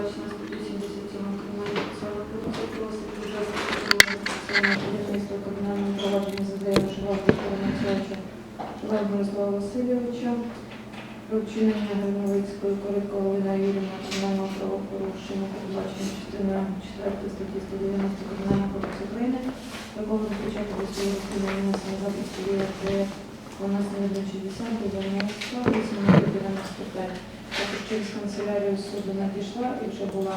передбачено статтю 77 Кримінального провадження за Віктора Мацевича, Шивак Мирослава Васильовича, про вчинення Грановицької коритко Галина Юрівна кримінального правопорушення, передбачено частиною 4 статті 190 Кримінального кодексу України, такого розпочати до свого розслідування на запит судді у нас не 60 до 90, 95. Через канцелярію суду надійшла і вже була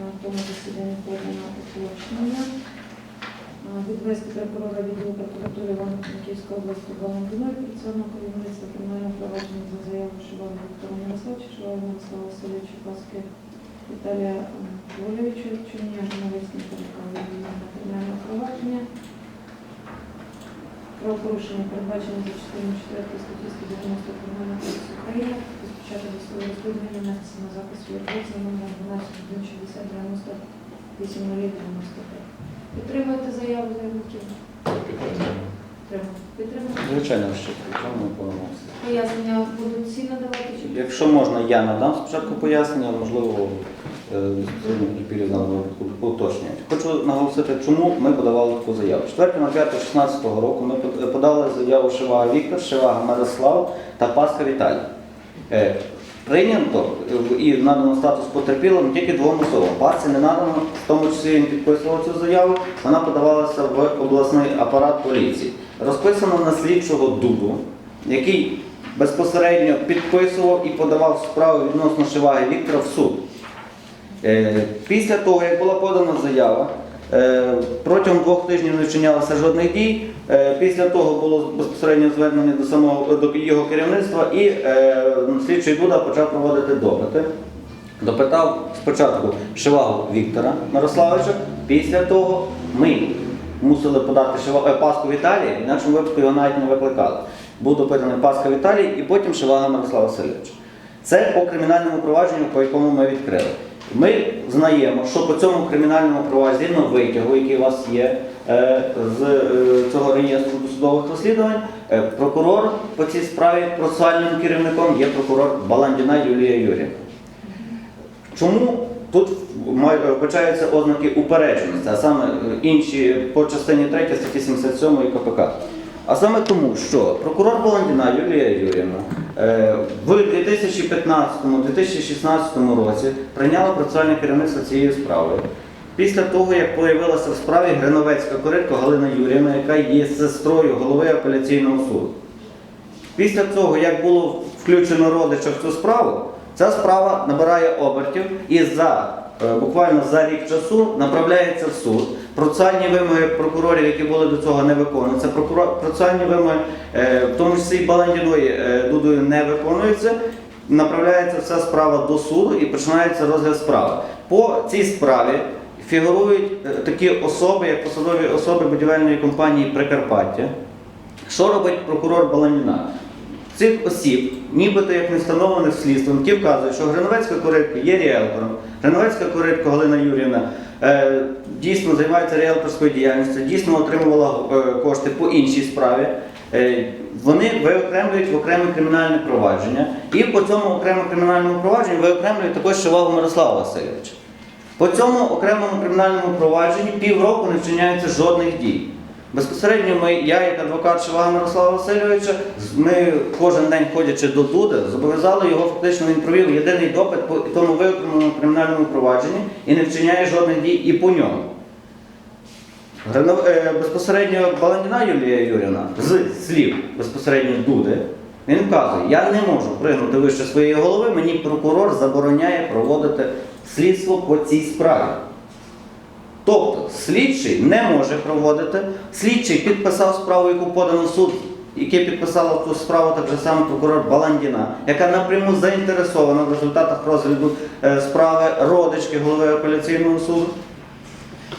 на тому засіданні подана уточнення. А, Відвести прокурора відділу прокуратури Івано-Франківської області Баландиної підсадного керівництва кримінального провадження за заяву Шивана Віктора Мирославовича, Шивана Мирослава Васильовича, Паски Віталія Воловича, вчинення Журналістським кримінального провадження. Правопорушення передбачені за частиною 4 статті 190 Кримінального кодексу України, розпочати досудове розслідування внести на запис юридиці номер 12 160 98 95. Підтримуєте заяву заявників? Підтримуєте. Підтримуєте? Звичайно, що цьому повному. Пояснення будуть всі надавати чи Якщо можна, я надам спочатку пояснення, можливо, е, нами уточнюють. Хочу наголосити, чому ми подавали таку заяву. 4.05.16 року ми подали заяву Шивага Віктор, Шивага Мирослав та Паска Віталій. Е, Прийнято е, і надано статус потерпілим тільки двом особам. Пасці не надано, в тому числі він підписував цю заяву, вона подавалася в обласний апарат поліції. Розписано на слідчого Дубу, який безпосередньо підписував і подавав справу відносно Шиваги Віктора в суд. Е, Після того, як була подана заява, е, протягом двох тижнів не вчинялося жодних дій. Е, Після того було безпосередньо звернення до самого до його керівництва і слідчий Дуда почав проводити допити. Допитав спочатку Шивагу Віктора Мирославовича, після того ми мусили подати Паску Віталія, в іншому випадку його навіть не викликали. Був допитаний Паска Віталій і потім Шивага Мирослав Васильович. Це по кримінальному провадженню, по якому ми відкрили. Ми знаємо, що по цьому кримінальному провадженню, витягу, який у вас є е, з е, цього реєстру досудових розслідувань, е, прокурор по цій справі процесуальним керівником є прокурор Баландіна Юлія Юрівна. Чому тут вбачаються ознаки упередженості, а саме інші по частині 3 статті 77 КПК? А саме тому, що прокурор Баландіна Юлія Юрівна е, в 2015-2016 році прийняла процесуальне керівництво цією справою. Після того, як появилася в справі Гриновецька коритко Галина Юрівна, яка є сестрою голови апеляційного суду. Після того, як було включено родича в цю справу, ця справа набирає обертів і за е, буквально за рік часу направляється в суд. Процесуальні вимоги прокурорів, які були до цього, не виконуються. Процесуальні вимоги, е, в тому числі і Баландіної е, Дудою, не виконуються. Направляється вся справа до суду і починається розгляд справи. По цій справі фігурують е, такі особи, як посадові особи будівельної компанії Прикарпаття. Що робить прокурор Баланіна? Цих осіб, нібито як не встановлених слідством, ті вказують, що Гриновецька коритка є ріелтором, Гриновецька коритка Галина Юрівна дійсно займається ріелторською діяльністю, дійсно отримувала е, кошти по іншій справі. Е, вони виокремлюють в окреме кримінальне провадження, і по цьому окремому кримінальному провадженню виокремлюють також Шивагу Мирослава Васильовича. По цьому окремому кримінальному провадженні півроку не вчиняється жодних дій. Безпосередньо ми, я, як адвокат Шивага Мирослава Васильовича, ми кожен день ходячи до Дуди, зобов'язали його фактично, він провів єдиний допит по тому виконаному кримінальному провадженні і не вчиняє жодних дій і по ньому. Е, Безпосередньо Баландіна Юлія Юрівна з слів безпосередньо Дуди, він вказує, я не можу пригнути вище своєї голови, мені прокурор забороняє проводити слідство по цій справі. Тобто слідчий не може проводити. Слідчий підписав справу, яку подано суд, яке підписала цю справу так же само прокурор Баландіна, яка напряму заінтересована в результатах розгляду е, справи родички голови апеляційного суду.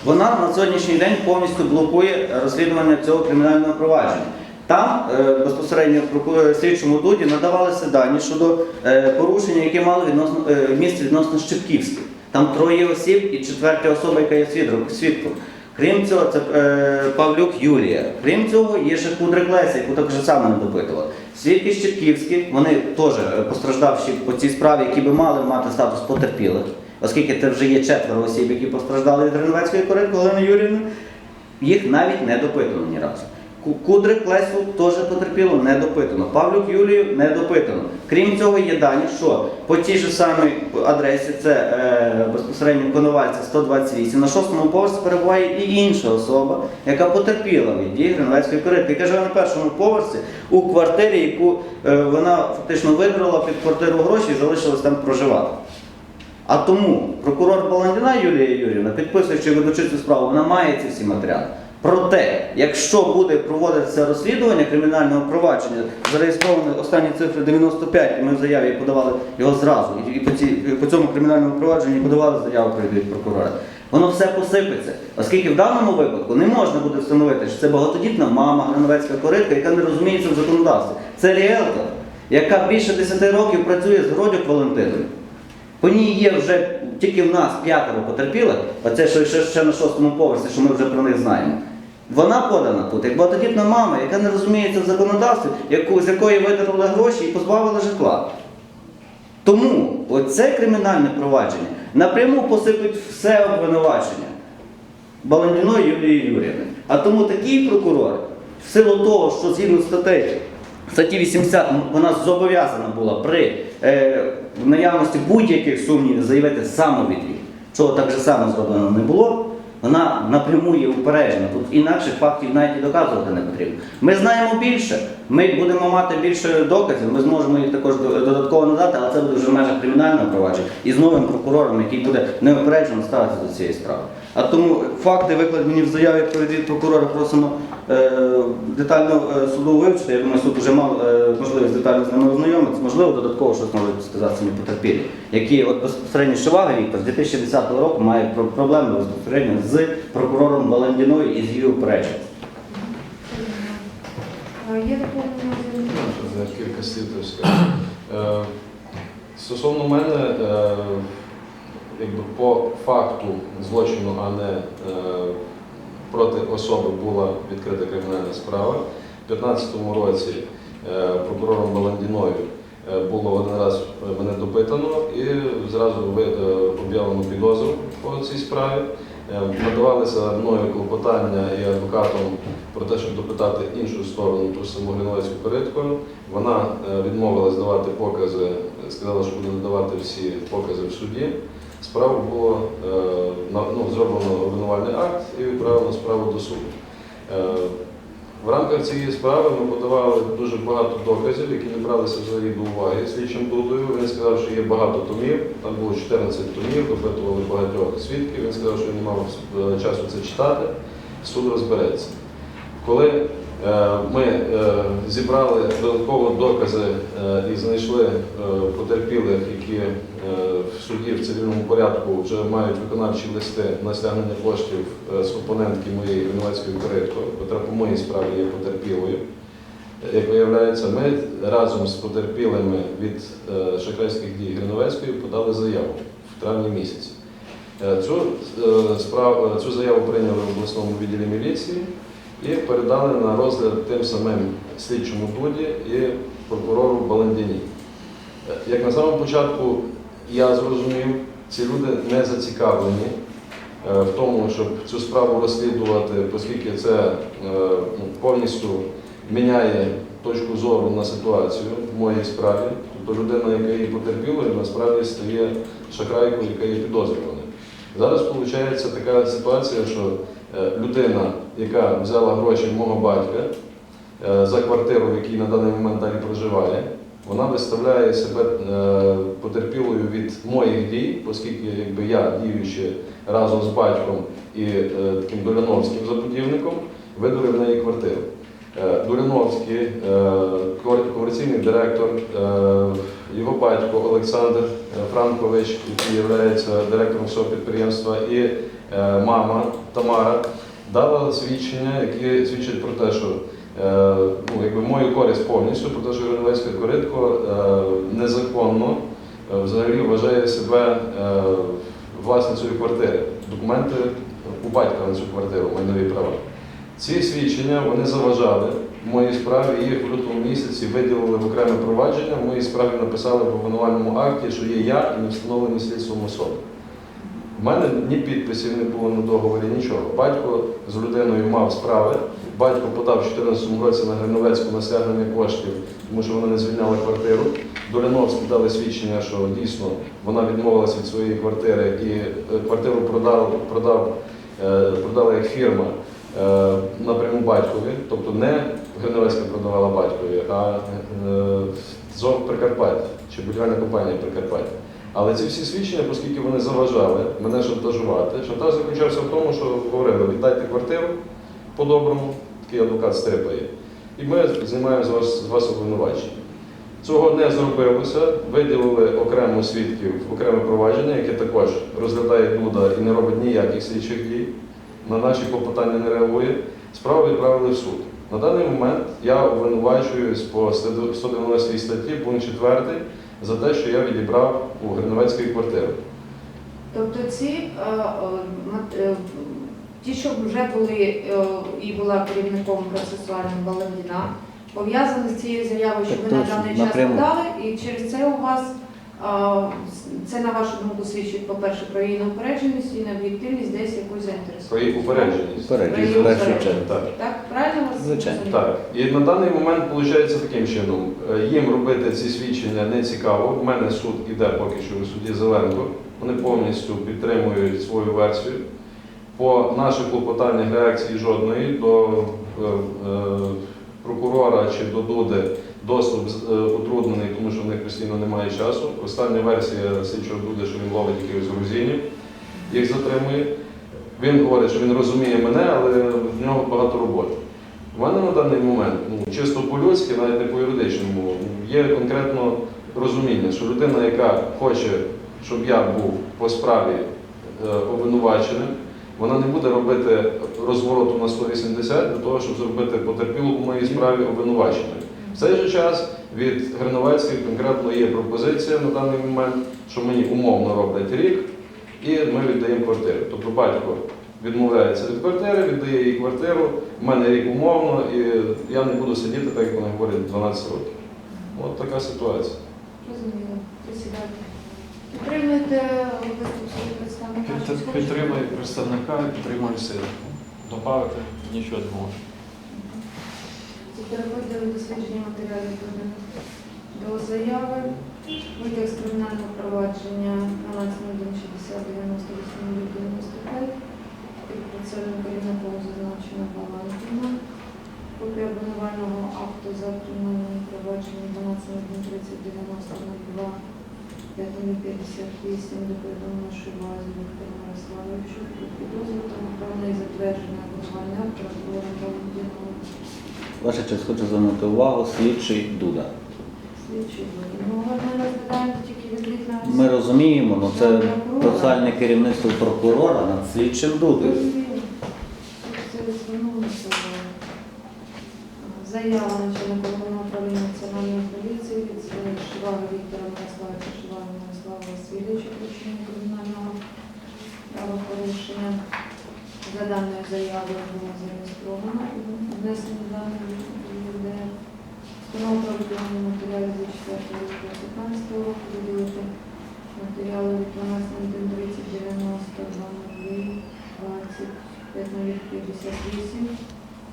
Вона на сьогоднішній день повністю блокує розслідування цього кримінального провадження. Там е, безпосередньо прокурору слідчому дуді надавалися дані щодо е, порушення, які мали відносно е, місце відносно Щепківських. Там троє осіб і четверта особа, яка є свідком. Крім цього, це е, Павлюк Юлія. Крім цього, є ще Кудрик Леся, яку так же само не допитували. Свідки Щепківські, вони теж е, постраждавші по цій справі, які би мали мати статус потерпілих. оскільки це вже є четверо осіб, які постраждали від Гринвецької коритки Галини Юрівни, їх навіть не допитано ні разу. Ку- Кудрик Лесю теж потерпіло, не допитано. Павлюк Юлію не допитано. Крім цього, є дані, що по тій ж самій адресі, це е, безпосередньо Коновальця 128, на шостому поверсі перебуває і інша особа, яка потерпіла від дії Гринвецької коритки, яка живе на першому поверсі у квартирі, яку е, вона фактично виграла під квартиру гроші і залишилась там проживати. А тому прокурор Баландіна Юлія Юрівна, підписуючи ведучи цю справу, вона має ці всі матеріали. Проте, якщо буде проводитися розслідування кримінального провадження, зареєстровані останні цифри 95, і ми в заяві подавали його зразу, і- по, ці, по цьому кримінальному провадженні подавали заяву про прокурора. Воно все посипеться, оскільки в даному випадку не можна буде встановити, що це багатодітна мама, грановецька коритка, яка не розуміється в законодавстві. Це ріелтор, яка більше 10 років працює з Гродюк Валентиною. По ній є вже тільки в нас п'ятеро потерпілих, а це що ще, ще на шостому поверсі, що ми вже про них знаємо. Вона подана тут, як багатодітна мама, яка не розуміється в законодавстві, яку, з якої видерли гроші і позбавили житла. Тому оце кримінальне провадження напряму посипить все обвинувачення Баландіної Юлії Юрівни. А тому такий прокурор, в силу того, що згідно статей статті 80 вона зобов'язана була при е, наявності будь-яких сумнівів заявити самовідвід, чого так же само зроблено не було. Вона напряму є упереджена. Тут інакших фактів навіть і доказувати не потрібно. Ми знаємо більше, ми будемо мати більше доказів, ми зможемо їх також додатково надати, але це буде вже в межах кримінального провадження і з новим прокурором, який буде неупереджено ставитися до цієї справи. А тому факти викладені в заяві про відвід прокурора просимо детально е, суду вивчити. Я думаю, суд вже мав е, можливість детально з ними ознайомитися. Можливо, додатково щось можуть сказати самі потерпілі, які от безпосередньо Шивага Віктор з 2010 року має проблеми безпосередньо з прокурором Валентіною і з її упередженням. Е, За кілька слів то скажу. Е, Стосовно мене, е, якби по факту злочину, а не е, проти особи була відкрита кримінальна справа. У 2015 році е, прокурором Баландіною е, було один раз мене допитано і зразу е, об'явлено підозру по цій справі. Е, Надавалися мною клопотання і адвокатом про те, щоб допитати іншу сторону, саму Гриневецьку коритку. Вона е, відмовилась давати покази, сказала, що буде надавати всі покази в суді. Справу було е, ну, зроблено обвинувальний акт і відправлено справу до суду. Е, В рамках цієї справи ми подавали дуже багато доказів, які не бралися взагалі до уваги слідчим Дудою. Він сказав, що є багато томів, там було 14 томів, допитували багатьох свідків. Він сказав, що він не мав е, часу це читати, суд розбереться. Коли ми зібрали додатково докази і знайшли потерпілих, які в суді в цивільному порядку вже мають виконавчі листи на стягнення коштів е, з опонентки моєї Винуватської коритки, яка по моїй справі є потерпілою. Як виявляється, ми разом з потерпілими від е, шахрайських дій Гриновецької подали заяву в травні місяці. Е, Цю, е, справу, цю заяву прийняли в обласному відділі міліції і передали на розгляд тим самим слідчому Дуді і прокурору Баландіні. Е, Як на самому початку я зрозумів, ці люди не зацікавлені е, в тому, щоб цю справу розслідувати, оскільки це е, ну, повністю міняє точку зору на ситуацію в моїй справі. Тобто людина, яка її потерпіла, насправді стає шахрайкою, яка є підозрюваною. Зараз виходить така ситуація, що е, людина, яка взяла гроші мого батька за квартиру, в якій на даний момент далі проживає, вона виставляє себе е, потерпілою від моїх дій, оскільки якби я, діючи разом з батьком і е, таким Доляновським забудівником, видурив неї квартиру. Е, Дуляновський, комерційний директор, його батько Олександр Франкович, який є директором цього підприємства, і мама Тамара дала свідчення, які свідчать про те, що ну, якби мою користь повністю, те, що Гриневецьке коритко е, незаконно е, взагалі вважає себе е, власницею квартири. Документи у батька на цю квартиру, майнові права. Ці свідчення вони заважали в моїй справі. Їх в лютому місяці виділили в окреме провадження. В моїй справі написали в обвинувальному акті, що є я і не встановлені слідством особи. В мене ні підписів не було на договорі, нічого. Батько з людиною мав справи. Батько подав в 2014 році на Гриновецьку на стягнення коштів, тому що вона не звільняла квартиру. Доляновські дали свідчення, що дійсно вона відмовилася від своєї квартири і е, квартиру продав, продав, е, продала як фірма е, напряму батькові, тобто не Гриновецька продавала батькові, а ЗОВ Прикарпаття чи будівельна компанія Прикарпаття. Але ці всі свідчення, оскільки вони заважали мене шантажувати, шантаж заключався в тому, що говорили, віддайте квартиру по-доброму, такий адвокат стрипає, і ми знімаємо з вас, з вас обвинувачення. Цього не зробилося, виділили окремо свідків окреме провадження, яке також розглядає Дуда і не робить ніяких слідчих дій, на наші клопотання не реагує. Справу відправили в суд. На даний момент я обвинувачуюсь по 190 статті, пункт 4, за те, що я відібрав у Гриновецької квартири. Тобто ці е, е, е, ті, що вже були е, і була керівником процесуальним Баландіна, пов'язані з цією заявою, що ви на даний час подали, і через це у вас це на вашу думку свідчить, по-перше, про її неупередженість і необ'єктивність, десь якусь заінтересованість. Про упередженість. В її чергу. Так. Так, правильно вас Звичайно. Так, і на даний момент виходить таким чином. Е, Їм робити ці свідчення не цікаво. У мене суд іде поки що у суді Зеленко. Вони повністю підтримують свою версію. По наших клопотаннях реакції жодної до е, е, прокурора чи до Дуди доступ е, утруднений, тому що в них постійно немає часу. Остання версія слідчого Дуди, що він ловить якихось грузинів, їх затримує. Він говорить, що він розуміє мене, але в нього багато роботи. У мене на даний момент, ну, чисто по-людськи, навіть не по-юридичному, є конкретно розуміння, що людина, яка хоче, щоб я був по справі обвинуваченим, вона не буде робити розвороту на 180 для того, щоб зробити потерпілу у моїй справі обвинуваченою. В цей же час від Гриновецької конкретно є пропозиція на даний момент, що мені умовно роблять рік, і ми віддаємо квартиру. Тобто батько відмовляється від квартири, віддає їй квартиру, в мене рік умовно, і я не буду сидіти, так як вони говорять, 12 років. От така ситуація. Розуміло. Підтримуєте виступ свого представника? Щось Підтр- хочете? Представника, підтримую сина. Добавити нічого не можу. Переходимо до дослідження матеріалів до заяви. Витяг з кримінального провадження 12.60-98-95. Під працівним керівником зазначено Балантіна. Копія обвинувального акту за кримінальним провадженням 12.30-90-02. 5.58 до повідомлення Шивазі Віктору Мирославовичу про підозру та направлений затвердження обвинувальний акт прокурора Балантіного. Ваша честь, хочу звернути увагу, слідчий Дуда. Слідчий буде. Ну, ми розглядаємо тільки відвід на Ми розуміємо, ну це процесуальне керівництво прокурора над слідчим Дудою. Це звернулося. Заява начальника головного управління національної поліції від Шивага Віктора Мирославовича Шивага Мирослава Васильовича про вчинення кримінального правопорушення. За даною заявою було зареєстровано і внесені дані ЄРДР. Встановлено про виконання матеріалів 24 лютого 15 року виділити матеріали від 12 30 90 20 58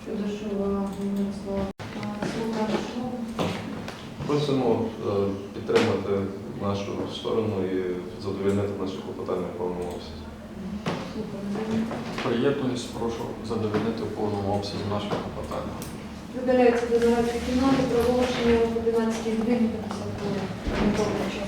щодо Мирослава. Слухаю. Просимо е, підтримати нашу сторону і задовольнити наші клопотання в повному обсязі. Приєднуюсь, прошу задовільнити в повному обсязі нашого питання. Видаляється до 12 кімнати, проголошення о 11 годині 50 хвилин.